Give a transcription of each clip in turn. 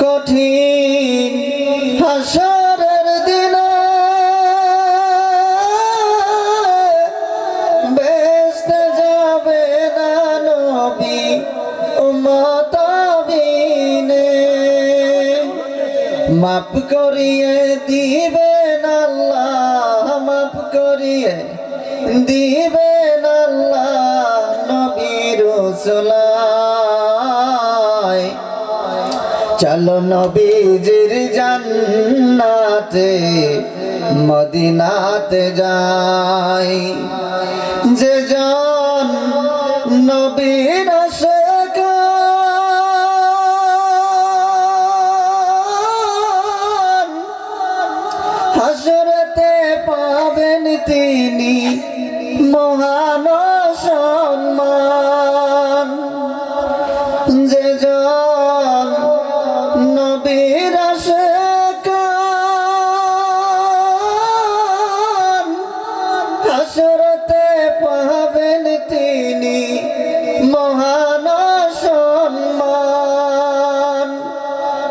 কঠিন হাসরের দিনে বেসতে যাবে না নবী উম্মতাবিনে মাপ করিয়ে দিবেন আল্লাহ মাপ করিয়ে দিবেন আল্লাহ নবীর সোলায় চলো নবীজির জান্নাতে মদিনাতে যাই। যে জন নবীর হাসরতে পাবেন তিনি মহান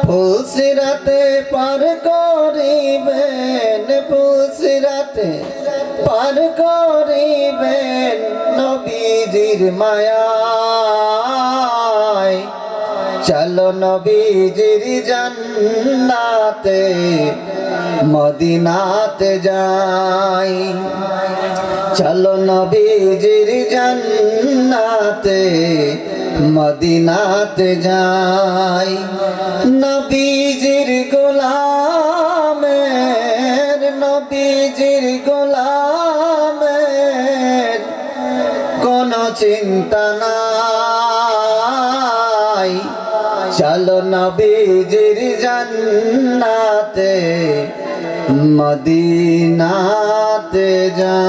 ফুলসিরাতে পার করিবেন, ফুলসিরাতে পার করিবেন নবীজির মায়ায়। চলো নবীজির জান্নাতে, মদিনাতে যাই। চলো নবীজির জান্নাতে মদিনাতে যাই। নবীজির গোলামের নবীজির গোলামের কোনো চিন্তা নাই। চলো নবীজির জান্নাতে মদিনাতে যা